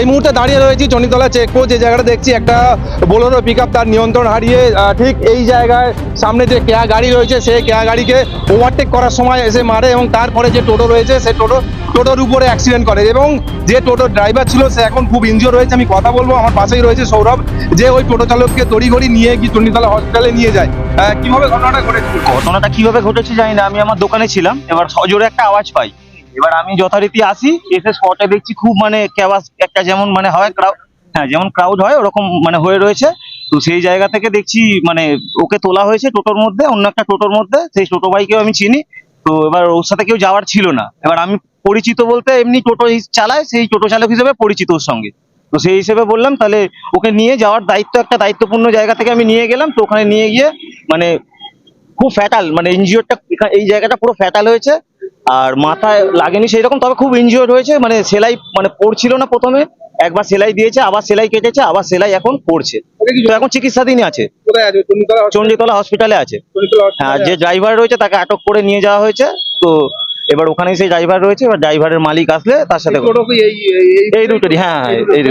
এই মুহূর্তে দাঁড়িয়ে রয়েছি চণ্ডীতলা চেকপোস্ট যে জায়গাটা দেখছি একটা বোলেরো পিক তার নিয়ন্ত্রণ হারিয়ে ঠিক এই জায়গায় সামনে যে কেয়া গাড়ি রয়েছে, সেই কেয়া গাড়িকে ওভারটেক করার সময় এসে মারে এবং তারপরে যে টোটো রয়েছে, সে টোটো, টোটোর উপরে অ্যাক্সিডেন্ট করে এবং যে টোটোর ড্রাইভার ছিল, সে এখন খুব ইনজিওর হয়েছে। আমি কথা বলব, আমার পাশেই রয়েছে সৌরভ, যে ওই টোটো চালককে তড়িঘড়ি নিয়ে গিয়ে চণ্ডীতলা হসপিটালে নিয়ে যায়। কীভাবে ঘটনাটা ঘটেছে ঘটনাটা কীভাবে ঘটেছে জানি না, আমি আমার দোকানে ছিলাম, এবার সজোরে একটা আওয়াজ পাই। এবার আমি যথারীতি আসি, এসে স্পটে দেখছি খুব মানে ক্যাবাস একটা যেমন মানে হয় ক্রাউড হ্যাঁ যেমন ক্রাউড হয়, ওরকম মানে হয়ে রয়েছে। তো সেই জায়গা থেকে দেখছি মানে ওকে তোলা হয়েছে টোটোর মধ্যে, অন্য একটা টোটোর মধ্যে। সেই টোটো বাইকেও আমি চিনি। তো এবার ওর সাথে কেউ যাওয়ার ছিল না। এবার আমি পরিচিত বলতে এমনি টোটো চালায়, সেই টোটো চালক হিসেবে পরিচিত ওর সঙ্গে। তো সেই হিসেবে বললাম, তাহলে ওকে নিয়ে যাওয়ার দায়িত্ব, একটা দায়িত্বপূর্ণ জায়গা থেকে আমি নিয়ে গেলাম। তো ওখানে নিয়ে গিয়ে মানে খুব ফ্যাটাল মানে ইনজিওরটা এই জায়গাটা পুরো ফ্যাটাল হয়েছে। আর মাথায় লাগেনি সেই রকম তবে খুব ইনজিওর হয়েছে মানে সেলাই মানে পড়ছিল না প্রথমে একবার সেলাই দিয়েছে আবার সেলাই কেটেছে আবার সেলাই এখন পড়ছে। এখন চিকিৎসাধীনই আছে। চণ্ডীতলা হসপিটালে আছে। হ্যাঁ যে ড্রাইভার রয়েছে তাকে আটক করে নিয়ে যাওয়া হয়েছে তো এবার ওখানে সেই ড্রাইভার রয়েছে এবার ড্রাইভারের মালিক আসলে তার সাথে এই রুটেরই, হ্যাঁ, এই কি?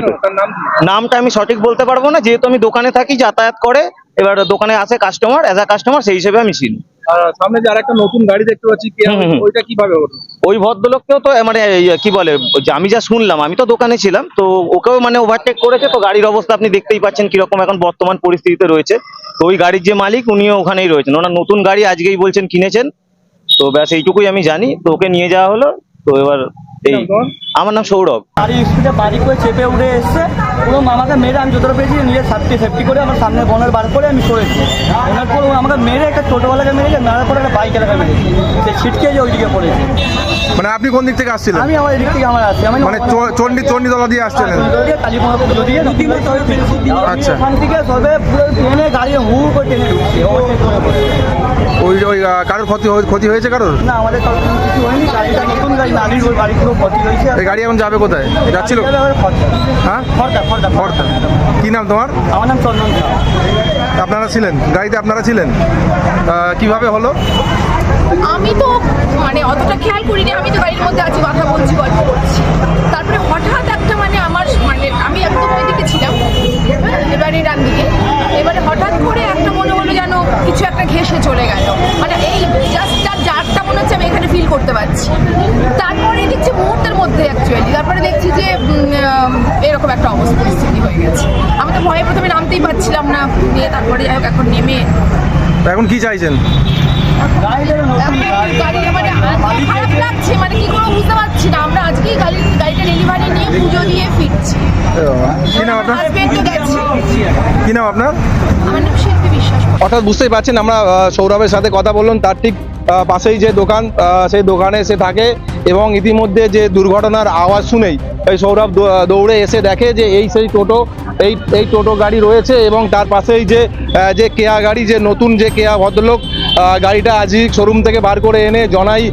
নামটা আমি সঠিক বলতে পারব না যেহেতু আমি দোকানে থাকি যাতায়াত করে এবার দোকানে আসে কাস্টমার অ্যাজ আ কাস্টমার সেই হিসেবে আমি চিনি। সামনে যে আরেকটা নতুন গাড়ি দেখতে পাচ্ছি। ওইটা কীভাবে হলো? ওই ভদ্রলোককেও তো মানে কি বলে আমি যা শুনলাম আমি তো দোকানে ছিলাম তো ওকেও মানে ওভারটেক করেছে তো গাড়ির অবস্থা আপনি দেখতেই পাচ্ছেন কীরকম এখন বর্তমান পরিস্থিতিতে রয়েছে। তো ওই গাড়ির যে মালিক উনিও ওখানেই রয়েছেন। ওনার নতুন গাড়ি আজকেই বলছেন কিনেছেন তো ব্যাস এইটুকুই আমি জানি। তো ওকে নিয়ে যাওয়া হলো তো এবার এই আমার নাম সৌরভ। গাড়ি স্পিডে বাড়ি করে চেপে উঠে এসছে। পুরো আমাকে মেরে আমি যতটা পেয়েছি নিজের সেফটি সেফটি করে আমার সামনে বনের বার করে আমি সরেছি ওনার পর ও আমাকে মেরে একটা টোটোওয়ালাকে মেরেছে মারার পরে একটা বাইক এলাকা মেরেছে। সে ছিটকে যে ওইদিকে পড়েছে। মানে আপনি কোন দিক থেকে আসছিলেন? আমি আমার এদিক থেকে আমার আসছি। আমি মানে চন্ডি চণ্ডী চণ্ডীতলা দিয়ে আসছিলেন? পুজো দিয়ে আচ্ছা। ওখান থেকে সবে পুরো ট্রেনে গাড়ি হু করে টেনে ঢুকছে। ওই ওই কারোর ক্ষতি হয়ে- ক্ষতি হয়েছে কারোর? না আমাদের কারোর কিছু হয়নি গাড়িটা নতুন গাড়ি নানির ওই পুরো ক্ষতি হয়েছে। এই গাড়ি এখন যাবে কোথায়? যাচ্ছিল? হ্যাঁ? খরচা খরচা খড়দা কি নাম তোমার? আমার নাম চন্দন আপনারা ছিলেন? গাড়িতে আপনারা ছিলেন? কীভাবে হলো? আমি তো মানে অতটা খেয়াল করিনি। আমি তো গাড়ির মধ্যে আছি কথা বলছি গল্প করছি। তারপরে হঠাৎ একটা মানে আমার মানে আমি একদম ওইদিকে ছিলাম হ্যাঁ, এবারে ডান দিকে এবারে হঠাৎ করে একটা মনে হলো যেন কিছু একটা ঘেসে চলে গেল। মানে এই জাস্ট তার জারটা মনে হচ্ছে আমি এখানে ফিল করতে পারছি। তারপরে দেখছি মুহূর্তের মধ্যে অ্যাকচুয়ালি তারপরে দেখছি যে এরকম একটা অবস্থা পরিস্থিতি হয়ে গেছে। আমি তো ভয়ে প্রথমে নামতেই পারছিলাম না দিয়ে তারপরে যাই হোক এখন নেমে এখন কি চাইছেন? মানে খারাপ লাগছে মানে কি করে বুঝতে পারছি না। আমরা আজকেই গাড়ি গাড়িটা ডেলিভারি নিয়ে পুজো দিয়ে ফিরছি। কি নাম আপনার? কি নাম আপনার আমার নাম শিল্পী বিশ্বাস অর্থাৎ বুঝতেই পারছেন আমরা সৌরভের সাথে কথা বললাম, তার ঠিক পাশেই যে দোকান সেই দোকানে সে থাকে এবং ইতিমধ্যে যে দুর্ঘটনার আওয়াজ শুনেই এই সৌরভ দৌড়ে এসে দেখে যে এই সেই টোটো, এই এই টোটো গাড়ি রয়েছে এবং তার পাশেই যে যে কেয়া গাড়ি, যে নতুন যে কেয়া ভদ্রলোক গাড়িটা আজই শোরুম থেকে বার করে এনে জনাই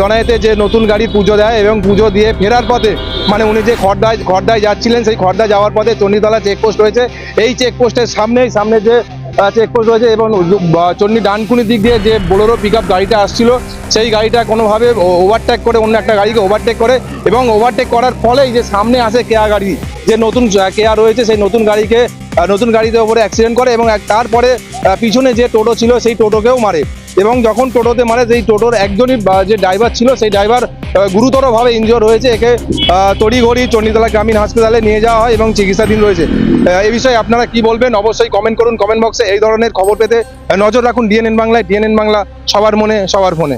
জনাইতে যে নতুন গাড়ির পুজো দেয় এবং পুজো দিয়ে ফেরার পথে মানে উনি যে খর্দায় খড়দায় যাচ্ছিলেন, সেই খড়দায় যাওয়ার পথে চণ্ডীতলা চেকপোস্ট রয়েছে। এই চেকপোস্টের সামনেই, সামনে যে চেকপোস্ট রয়েছে এবং চণ্ডী ডানকুনি দিক দিয়ে যে বোলেরো পিক গাড়িটা আসছিল, সেই গাড়িটা কোনোভাবে ওভারটেক করে অন্য একটা গাড়িকে ওভারটেক করে এবং ওভারটেক করার ফলেই যে সামনে আসে কেয়া গাড়ি, যে নতুন কেয়া রয়েছে, সেই নতুন গাড়িকে নতুন গাড়িতে ওপরে অ্যাক্সিডেন্ট করে এবং তারপরে পিছনে যে টোটো ছিল, সেই টোটোকেও মারে এবং যখন টোটোতে মারে, সেই টোটোর একজনই যে ড্রাইভার ছিল, সেই ড্রাইভার গুরুতরভাবে ইনজিওর হয়েছে। একে তড়িঘড়ি চণ্ডীতলা গ্রামীণ হাসপাতালে নিয়ে যাওয়া হয় এবং চিকিৎসাধীন রয়েছে। এই বিষয়ে আপনারা কি বলবেন? অবশ্যই কমেন্ট করুন। কমেন্ট বক্সে এই ধরনের খবর পেতে নজর রাখুন। ডিএনএন বাংলায় ডিএনএন বাংলা, সবার মনে, সবার ফোনে।